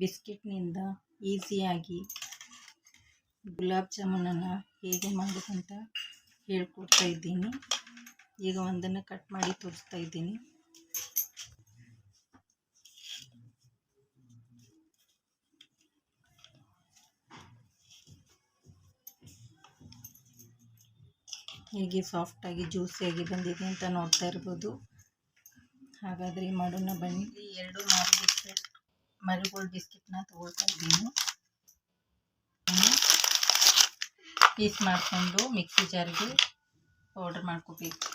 ಬಿಸ್ಕೆಟ್ನಿಂದ ಈಸಿಯಾಗಿ ಗುಲಾಬ್ ಜಾಮೂನನ್ನು ಹೇಗೆ ಮಾಡೋದಂತ ಹೇಳ್ಕೊಡ್ತಾ ಇದ್ದೀನಿ. ಈಗ ಒಂದನ್ನು ಕಟ್ ಮಾಡಿ ತೋರಿಸ್ತಾ ಇದ್ದೀನಿ. ಹೇಗೆ ಸಾಫ್ಟಾಗಿ ಜ್ಯೂಸಿಯಾಗಿ ಬಂದಿದೆ ಅಂತ ನೋಡ್ತಾ ಇರ್ಬೋದು. ಹಾಗಾದರೆ ಮಾಡೋಣ ಬನ್ನಿ. ಎರಡು ಮಾರು ಮರಿಗೋಲ್ಡ್ ಬಿಸ್ಕೆಟ್ನ ತಗೊಳ್ತಾ ಇದ್ದೀನಿ. ಪೀಸ್ ಮಾಡಿಕೊಂಡು ಮಿಕ್ಸಿ ಜಾರಿಗೆ ಪೌಡರ್ ಮಾಡ್ಕೋಬೇಕು.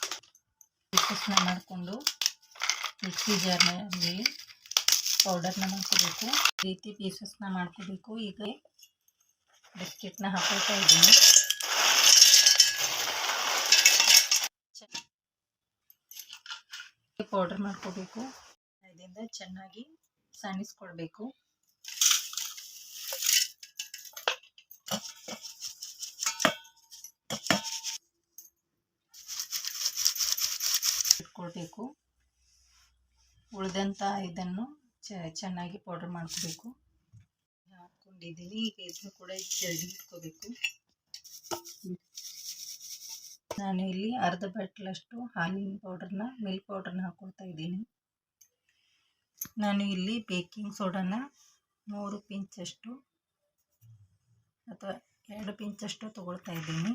ಪೀಸಸ್ನ ಮಾಡಿಕೊಂಡು ಮಿಕ್ಸಿ ಜಾರ್ನಲ್ಲಿ ಪೌಡರ್ನ ಮಾಡ್ಕೋಬೇಕು. ಈ ರೀತಿ ಪೀಸಸ್ನ ಮಾಡ್ಕೋಬೇಕು. ಈಗ ಬಿಸ್ಕೆಟ್ನ ಹಾಕೊಳ್ತಾ ಇದ್ದೀನಿ. ಪೌಡರ್ ಮಾಡ್ಕೋಬೇಕು. ಇದರಿಂದ ಚೆನ್ನಾಗಿ ಸಣಿಸ್ಕೊಳ್ಬೇಕು ಇಟ್ಕೊಳ್ಬೇಕು ಉಳಿದಂಥ ಇದನ್ನು ಚೆನ್ನಾಗಿ ಪೌಡರ್ ಮಾಡ್ಕೋಬೇಕು. ಹಾಕ್ಕೊಂಡಿದ್ದೀನಿ ಈಗ ಇದನ್ನು ಕೂಡ ಜಲ್ದಿ ಇಟ್ಕೋಬೇಕು ನಾನು ಇಲ್ಲಿ ಅರ್ಧ ಬಟ್ಲಷ್ಟು ಹಾಲಿನ ಪೌಡರ್ನ ಮಿಲ್ಕ್ ಪೌಡರ್ನ ಹಾಕ್ಕೊಳ್ತಾ ಇದ್ದೀನಿ. ನಾನು ಇಲ್ಲಿ ಬೇಕಿಂಗ್ ಸೋಡಾನ ಮೂರು ಪಿಂಚಷ್ಟು ಅಥವಾ ಎರಡು ಪಿಂಚಷ್ಟು ತೊಗೊಳ್ತಾ ಇದ್ದೀನಿ.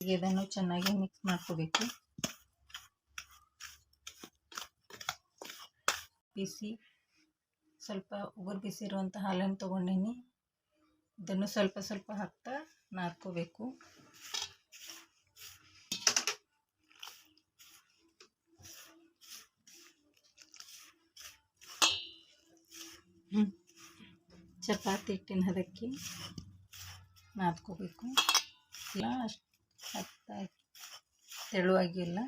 ಇದನ್ನು ಚೆನ್ನಾಗಿ ಮಿಕ್ಸ್ ಮಾಡ್ಕೋಬೇಕು. ಬಿಸಿ, ಸ್ವಲ್ಪ ಉಗುರು ಬಿಸಿ ಇರುವಂಥ ಹಾಲನ್ನು ತೊಗೊಂಡೀನಿ. ಇದನ್ನು ಸ್ವಲ್ಪ ಸ್ವಲ್ಪ ಹಾಕ್ತಾ ನಾದ್ಕೋಬೇಕು. ಚಪಾತಿ ಹಿಟ್ಟಿನ ಹದಕ್ಕೆ ನಾದ್ಕೋಬೇಕು. ಇಲ್ಲ, ಅಷ್ಟು ಹತ್ತಾಗಿ ತೆಳುವಾಗಿ ಇಲ್ಲ.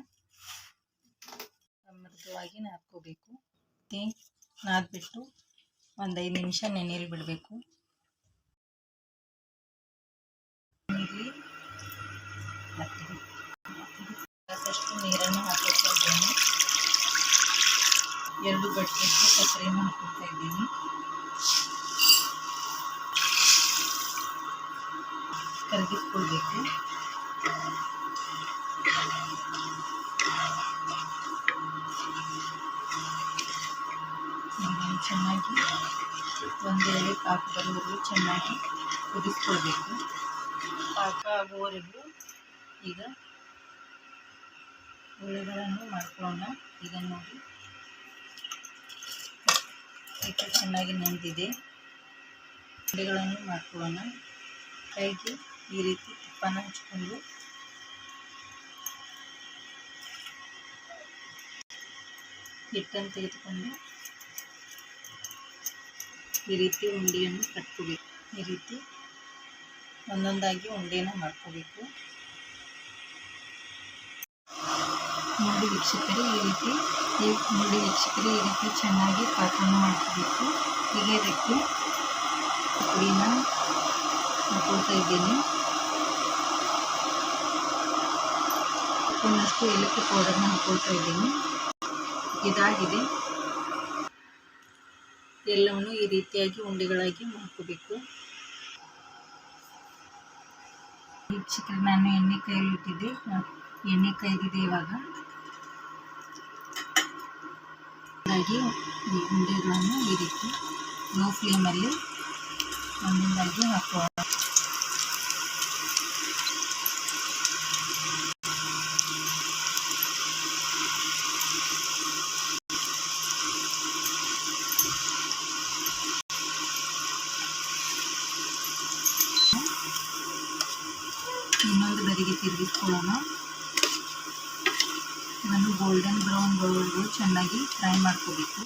ಮೃದುವಾಗಿ ನಾದ್ಕೋಬೇಕು. ನಾದ್ಬಿಟ್ಟು ಒಂದು ಐದು ನಿಮಿಷ ನೆನೆಯಲ್ಲಿ ಬಿಡಬೇಕು ಇಲ್ಲಿ ಸಾಕಷ್ಟು ನೀರನ್ನು ಹಾಕೋತಾ ಇದ್ದೀನಿ ಬಟ್ಟೆಷ್ಟು ಸಕ್ಕರೆಯನ್ನು ಹಾಕೋತಾ ಇದ್ದೀನಿ ಕರಗಿಸ್ಕೊಳ್ಬೇಕು ಚೆನ್ನಾಗಿ ಒಂದೆರಡು ಪಾಕ ಬರುವವರೆಗೂ ಚೆನ್ನಾಗಿ ಕುದಿಸ್ಕೊಳ್ಬೇಕು ಪಾಕ ಆಗುವವರೆಗೂ ಈಗ ಉಳ್ಳಿಗಳನ್ನು ಮಾಡ್ಕೊಳ್ಳೋಣ ಈಗ ನೋಡಿ ಹಿಟ್ಟು ಚೆನ್ನಾಗಿ ನೆಂದಿದೆ ಉಂಡೆಗಳನ್ನು ಮಾಡ್ಕೊಳ್ಳೋಣ. ಕೈಗೆ ಈ ರೀತಿ ತುಪ್ಪನ ಹಚ್ಕೊಂಡು. ಹಿಟ್ಟನ್ನು ತೆಗೆದುಕೊಂಡು. ಈ ರೀತಿ ಉಂಡೆಯನ್ನು ಕಟ್ಕೋಬೇಕು. ಈ ರೀತಿ ಒಂದೊಂದಾಗಿ ಉಂಡೆನ ಮಾಡ್ಕೋಬೇಕು. ನೋಡಿ ವೀಕ್ಷಕರು, ಈ ರೀತಿ ನೋಡಿ ವೀಕ್ಷಕರೇ, ಈ ರೀತಿ ಚೆನ್ನಾಗಿ ಪಾಕವನ್ನು ಮಾಡ್ಕೋಬೇಕು. ಹೀಗೆ ಇದಕ್ಕೆ ಪುಡಿನ ಹಾಕೊಳ್ತಾ ಇದ್ದೀನಿ. ಒಂದಷ್ಟು ಏಲಕ್ಕಿ ಪೌಡರ್ನ ಹಾಕೊಳ್ತಾ ಇದ್ದೀನಿ. ಇದಾಗಿದೆ. ಎಲ್ಲವನ್ನು ಈ ರೀತಿಯಾಗಿ ಉಂಡೆಗಳಾಗಿ ಮಾಡ್ಕೋಬೇಕು. ಚಿತ್ರ ನಾನು ಎಣ್ಣೆ ಕೈಯಲ್ಲಿ ಇಟ್ಟಿದ್ದೆ ಎಣ್ಣೆ ಕೈದಿದೆ ಇವಾಗ. ಹಾಗಾಗಿ ಈ ಉಂಡೆಗಳನ್ನು ಈ ರೀತಿ ಲೋ ಫ್ಲೇಮಲ್ಲಿ ಒಂದೊಂದಾಗಿ ಹಾಕುವ ಇನ್ನೊಂದು ಬದಿಗೆ ತಿರುಗಿಸ್ಕೊಳ್ಳೋಣ ಇದನ್ನು ಗೋಲ್ಡನ್ ಬ್ರೌನ್ ಬರೋವರೆಗೂ ಚೆನ್ನಾಗಿ ಫ್ರೈ ಮಾಡ್ಕೋಬೇಕು.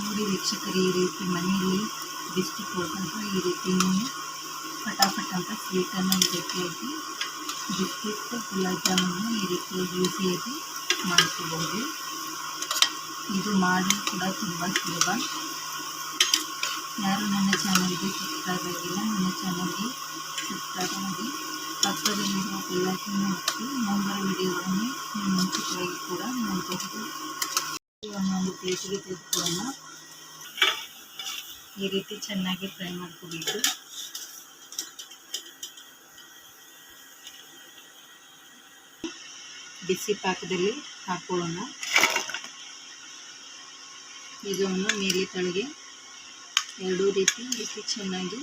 ನೋಡಿ ವೀಕ್ಷಕರು, ಈ ರೀತಿ ಮನೆಯಲ್ಲಿ ಬಿಸ್ಕಿಟ್ ಹೋದಾಗ ಈ ರೀತಿ ನೀವು ಫಟಾಫಟ್ ಅಂತ ಸ್ವೀಟನ್ನು ಈ ರೀತಿಯಾಗಿ ಬಿಸ್ಕಿಟ್, ಗುಲಾಬ್ ಜಾಮೂನು ಈ ರೀತಿಯಾಗಿ ಈಸಿಯಾಗಿ ಮಾಡ್ಕೋಬಹುದು. ಇದು ಮಾಡಲು ಕೂಡ ತುಂಬ ಸುಲಭ. ಯಾರು ನನ್ನ ಚಾನಲ್ಗೆ ಸಬ್ಸ್ಕ್ರೈಬ್ ಆಗಿಲ್ಲ, ನನ್ನ ಚಾನಲ್ಗೆ ಸಬ್ಸ್ಕ್ರೈಬ್ ಆಗಿ ಪಕ್ಕದಲ್ಲಿರುವ ಬೆಲ್ಲೈಕನ್ನು ಒತ್ತಿ ಮುಂಬರುವ ವಿಡಿಯೋಗಳನ್ನು ನೀವು ಮುಂಚಿತವಾಗಿ ಕೂಡ ನೋಡಬಹುದು ಇವನ್ನು ಒಂದು ಪ್ಲೇಟಿಗೆ ತೆಗೆದುಕೊಳ್ಳೋಣ ಈ ರೀತಿ ಚೆನ್ನಾಗಿ ಫ್ರೈ ಮಾಡ್ಕೋಬೇಕು ಬಿಸಿ ಪಾಕದಲ್ಲಿ ಹಾಕೊಳ್ಳೋಣ ಬೀಜವನ್ನು ಮೇಲೆ ಕೆಳಗೆ ಎರಡೂ ರೀತಿ ರೀತಿ ಚೆನ್ನಾಗಿ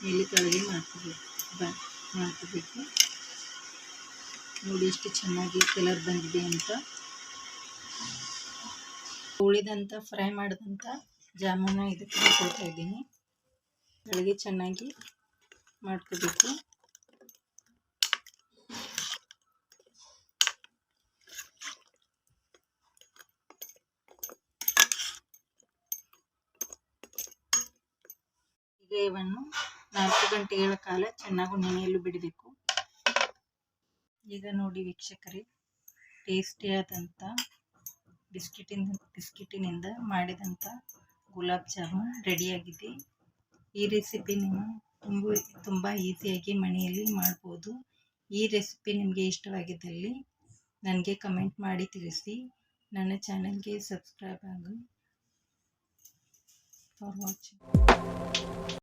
ಮೇಲೆ ಕೆಳಗೆ ಮಾಡ್ಕೋಬೇಕು ಬ, ಮಾಡ್ಕೋಬೇಕು. ನೋಡಿ ಎಷ್ಟು ಚೆನ್ನಾಗಿ ಕಲರ್ ಬಂದಿದೆ ಅಂತ. ಉಳಿದಂಥ ಫ್ರೈ ಮಾಡಿದಂಥ ಜಾಮೂನ ಇದಕ್ಕೆ ಹಾಕೊಳ್ತಾ ಇದ್ದೀನಿ. ಕೆಳಗೆ ಚೆನ್ನಾಗಿ ಮಾಡ್ಕೋಬೇಕು. ಇವನ್ನು ನಾಲ್ಕು ಗಂಟೆಗಳ ಕಾಲ ಚೆನ್ನಾಗಿ ನೆನೆಯಲು ಬಿಡಬೇಕು. ಈಗ ನೋಡಿ ವೀಕ್ಷಕರೇ, ಟೇಸ್ಟಿಯಾದಂಥ ಬಿಸ್ಕಿಟಿನ, ಬಿಸ್ಕಿಟಿನಿಂದ ಮಾಡಿದಂಥ ಗುಲಾಬ್ ಜಾಮೂನ್ ರೆಡಿಯಾಗಿದೆ. ಈ ರೆಸಿಪಿ ನೀವು ತುಂಬ ತುಂಬ ಈಸಿಯಾಗಿ ಮನೆಯಲ್ಲಿ ಮಾಡ್ಬೋದು. ಈ ರೆಸಿಪಿ ನಿಮಗೆ ಇಷ್ಟವಾಗಿದ್ದಲ್ಲಿ ನನಗೆ ಕಮೆಂಟ್ ಮಾಡಿ ತಿಳಿಸಿ. ನನ್ನ ಚಾನಲ್ಗೆ ಸಬ್ಸ್ಕ್ರೈಬ್ ಆಗಿ. For watching.